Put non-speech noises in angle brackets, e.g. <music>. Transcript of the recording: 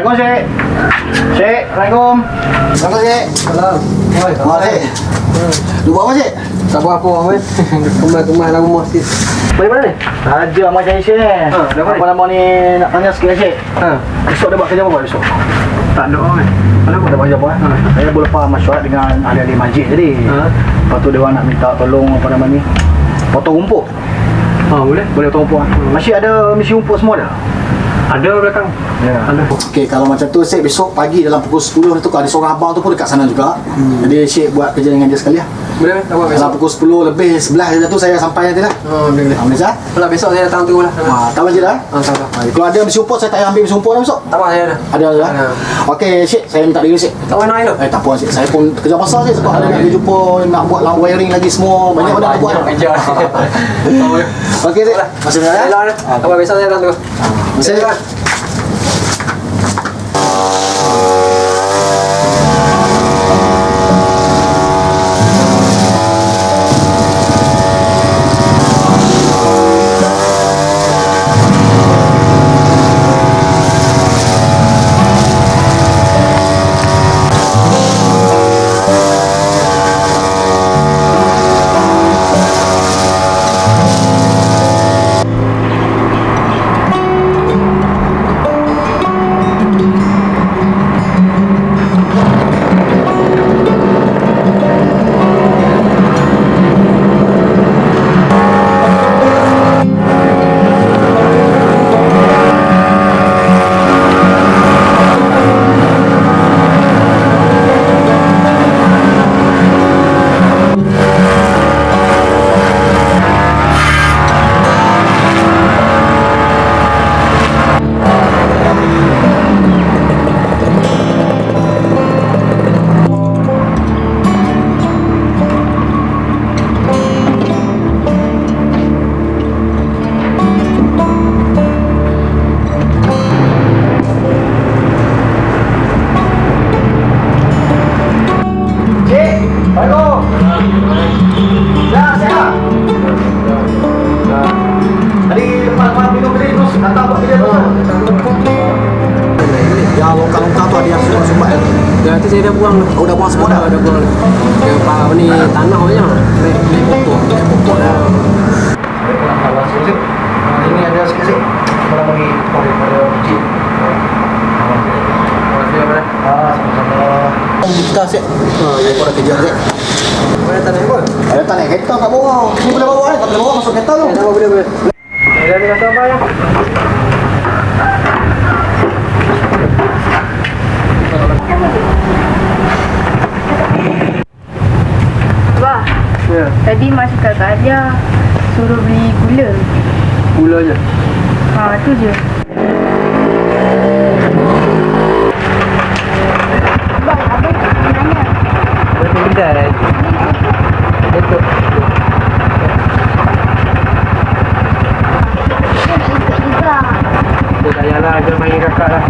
Assalamualaikum, Cik. Cik, Assalamualaikum. Assalamualaikum. Oi, Terima kasih. Lu buat apa Cik? Tak buat apa Ahmad. <laughs> Kemai-kemai dalam rumah sikit. Balik mana ni? Ada Ahmad Syahir sini. Ha, dah balik. Apa nama ni nak tanya sikit, Cik. Ha. Esok dia buat kerja apa esok? Tak ada Ahmad. Ada apa? Ada kerja apa? Ha. Saya boleh lepas masyarakat dengan ahli-ahli masjid tadi. Ha. Lepas tu dia nak minta tolong apa nama ni? Potong rumput. Ha, boleh? Boleh potong rumput. Masih ada misi rumput semua dah? Ada belakang. Ya. Ada. Okey, kalau macam tu Cik besok pagi dalam pukul 10 tu ada seorang abang tu pun dekat sana juga. Hmm. Jadi Cik buat kerja dengan dia sekali lah. Boleh tak buat Dalam besok? pukul 10 lebih 11 macam tu saya sampai nanti lah. Ha, boleh boleh. Ha, boleh sah? Kalau besok saya datang tu lah. Ha, tak macam dah. Ha, tak. Ha, kalau ada rumput saya tak payah ambil rumput dah besok. Tak apa saya ada. Ada ada. Ada. Okey, Cik, saya minta diri Cik. Tak payah nak tu. Eh tak apa Cik, saya pun kerja besar Cik sebab ada nak jumpa nak buat lang wiring lagi semua. Banyak benda nak buat. Kerja. <laughs> Okey Cik. Masih lah. ya. Tak apa besok saya datang tu. Masih lah. Saya dah buang dah. Oh, dah buang semua dah? Dah buang dah. Yang apa ni tanah. Naik naik pokok. Naik pokok dah. Ah, Ini ada sikit-sikit. Kita bagi. Ah, sama-sama. Kita Cik. Ha, kau dah kerja Cik. Boleh tak naik pun? Ada tak naik kereta kat bawah. Ni boleh bawa ni, tak boleh bawa masuk kereta tu. Eh, apa boleh boleh. Dah ni kata apa ya? Wah, Ya. tadi Mak cakap kat Alia suruh beli gula. Gula je. Ha, tu je. Abang, abang mana? Boleh pergi kedai. Betul. Dia nak ikut juga. Dia tak payahlah, dia main kakak lah.